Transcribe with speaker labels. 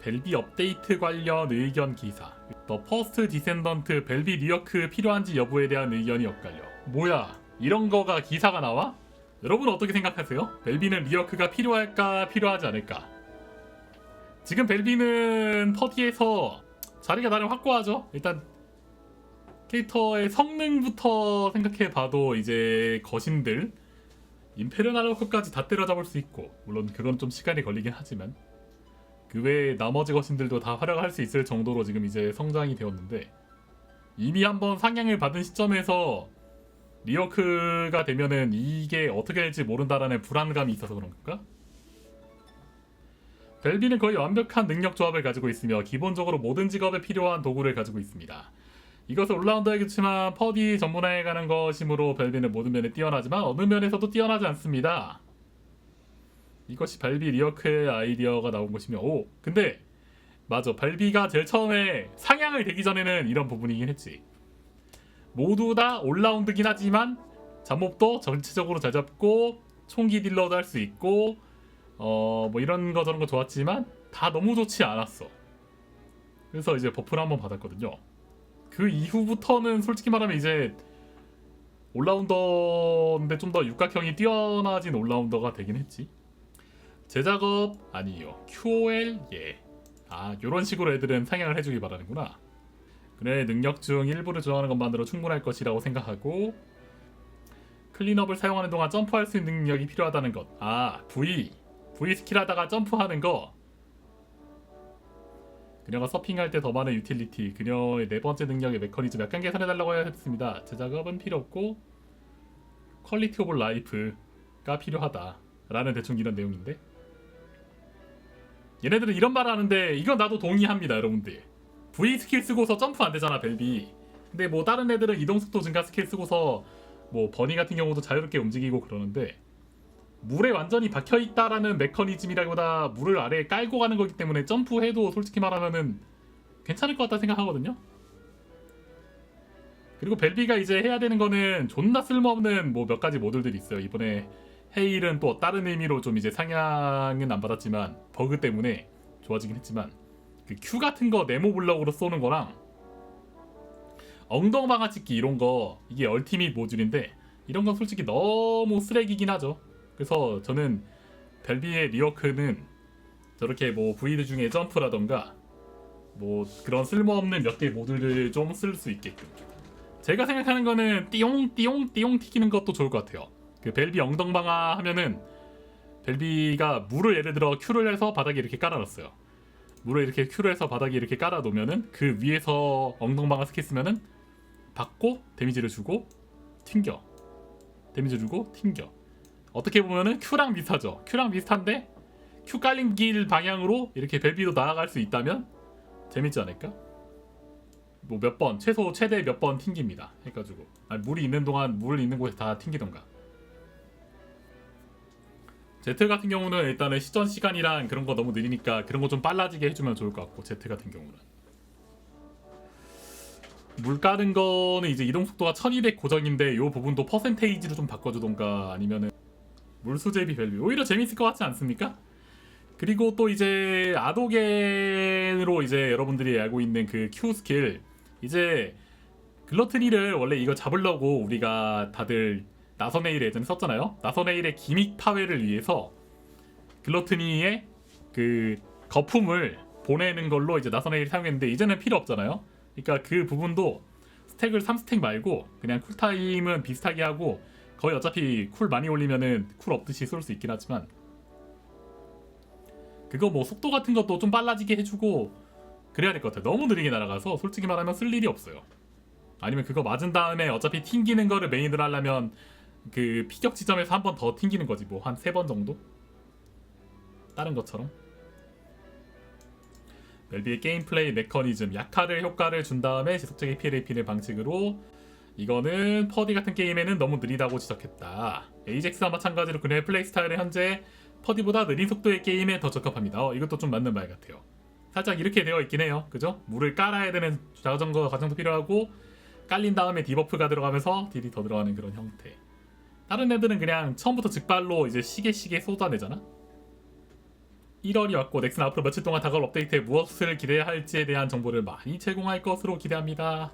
Speaker 1: 벨비 업데이트 관련 의견 기사. 더 퍼스트 디센던트 벨비 리어크 필요한지 여부에 대한 의견이 엇갈려. 뭐야? 이런 거가 기사가 나와? 여러분 어떻게 생각하세요? 벨비는 리어크가 필요할까 필요하지 않을까? 지금 벨비는 퍼디에서 자리가 나름 확고하죠. 일단 캐릭터의 성능부터 생각해 봐도 이제 거신들 임페르 나로크까지 다 때려잡을 수 있고 물론 그건 좀 시간이 걸리긴 하지만 그 외에 나머지 거신들도 다 활약할 수 있을 정도로 지금 이제 성장이 되었는데 이미 한번 상향을 받은 시점에서 리어크가 되면은 이게 어떻게 될지 모른다라는 불안감이 있어서 그런 건가? 벨비는 거의 완벽한 능력 조합을 가지고 있으며 기본적으로 모든 직업에 필요한 도구를 가지고 있습니다. 이것은 올라운더이겠지만 퍼디 전문화에 가는 것이므로 벨비는 모든 면에 뛰어나지만 어느 면에서도 뛰어나지 않습니다. 이것이 발비 리어크의 아이디어가 나온 것이며 오 근데 맞아. 발비가 제일 처음에 상향을 되기 전에는 이런 부분이긴 했지. 모두 다 올라운드긴 하지만 잡몹도 전체적으로 잘 잡고 총기 딜러도 할 수 있고 어 뭐 이런 거 저런 거 좋았지만 다 너무 좋지 않았어. 그래서 이제 버프를 한번 받았거든요. 그 이후부터는 솔직히 말하면 이제 올라운더인데 좀 더 육각형이 뛰어나진 올라운더가 되긴 했지 제작업 아니요 QOL 예아 요런 식으로 애들은 상향을 해주기 바라는구나. 그래 능력 중 일부를 조정하는 것만으로 충분할 것이라고 생각하고 클린업을 사용하는 동안 점프할 수 있는 능력이 필요하다는 것 아 V. V 스킬 하다가 점프하는 거. 그녀가 서핑할 때 더 많은 유틸리티 그녀의 네 번째 능력의 메커니즘 약간 계산해달라고 했습니다. 제작업은 필요 없고 퀄리티 오브 라이프가 필요하다 라는 대충 이런 내용인데 얘네들은 이런 말을 하는데 이건 나도 동의합니다 여러분들. V 스킬 쓰고서 점프 안 되잖아 벨비. 근데 뭐 다른 애들은 이동 속도 증가 스킬 쓰고서 뭐 버니 같은 경우도 자유롭게 움직이고 그러는데 물에 완전히 박혀 있다라는 메커니즘이라기보다 물을 아래에 깔고 가는 거기 때문에 점프해도 솔직히 말하면은 괜찮을 것 같다 생각하거든요. 그리고 벨비가 이제 해야 되는 거는 존나 쓸모없는 뭐 몇 가지 모듈들이 있어요. 이번에 헤일은 또 다른 의미로 좀 이제 상향은 안 받았지만 버그 때문에 좋아지긴 했지만 그 Q 같은 거 네모 블럭으로 쏘는 거랑 엉덩방아 찍기 이런 거 이게 얼티밋 모듈인데 이런 건 솔직히 너무 쓰레기긴 하죠. 그래서 저는 벨비의 리어크는 저렇게 뭐 부이드 중에 점프라던가 뭐 그런 쓸모없는 몇 개 모듈을 좀 쓸 수 있게끔 제가 생각하는 거는 띠용 띠용 띠용 튀기는 것도 좋을 것 같아요. 그 벨비 엉덩방아 하면은 벨비가 물을 예를 들어 큐를 해서 바닥에 이렇게 깔아놨어요. 물을 이렇게 큐를 해서 바닥에 이렇게 깔아놓으면은 그 위에서 엉덩방아 스킬 쓰면은 받고 데미지를 주고 튕겨 데미지 주고 튕겨 어떻게 보면은 큐랑 비슷하죠. 큐랑 비슷한데 큐 깔린 길 방향으로 이렇게 벨비도 나아갈 수 있다면 재밌지 않을까? 뭐 몇 번 최소 최대 몇 번 튕깁니다. 해가지고 아니, 물이 있는 동안 물 있는 곳에 다 튕기던가. Z 같은 경우는 일단은 시전 시간이랑 그런 거 너무 느리니까 그런 거 좀 빨라지게 해주면 좋을 것 같고 Z 같은 경우는. 물 까는 거는 이제 이동 속도가 1200 고정인데 요 부분도 퍼센테이지로 좀 바꿔주던가 아니면은 물수제비 밸류. 오히려 재밌을 것 같지 않습니까? 그리고 또 이제 아도겐으로 이제 여러분들이 알고 있는 그 Q 스킬. 이제 글러트니를 원래 이거 잡으려고 우리가 다들 나선에일 예전에 썼잖아요. 나선에일의 기믹 파괴를 위해서 글러트니의 그 거품을 보내는 걸로 이제 나선에일 사용했는데 이제는 필요 없잖아요. 그러니까 그 부분도 스택을 3스택 말고 그냥 쿨타임은 비슷하게 하고 거의 어차피 쿨 많이 올리면은 쿨 없듯이 쏠 수 있긴 하지만 그거 뭐 속도 같은 것도 좀 빨라지게 해주고 그래야 될 것 같아요. 너무 느리게 날아가서 솔직히 말하면 쓸 일이 없어요. 아니면 그거 맞은 다음에 어차피 튕기는 거를 메인으로 하려면 그 피격 지점에서 한 번 더 튕기는 거지 뭐. 한 세 번 정도? 다른 것처럼. 멜비의 게임 플레이 메커니즘 약화를 효과를 준 다음에 지속적인 피해를 입히는 방식으로 이거는 퍼디 같은 게임에는 너무 느리다고 지적했다. 에이젝스와 마찬가지로 그녀의 플레이 스타일은 현재 퍼디보다 느린 속도의 게임에 더 적합합니다. 어, 이것도 좀 맞는 말 같아요. 살짝 이렇게 되어 있긴 해요. 그죠? 물을 깔아야 되는 자전거 과정도 필요하고 깔린 다음에 디버프가 들어가면서 딜이 더 들어가는 그런 형태 다른 애들은 그냥 처음부터 즉발로 이제 시계 시계 쏟아내잖아. 1월이 왔고 넥슨 앞으로 며칠 동안 다가올 업데이트에 무엇을 기대해야 할지에 대한 정보를 많이 제공할 것으로 기대합니다.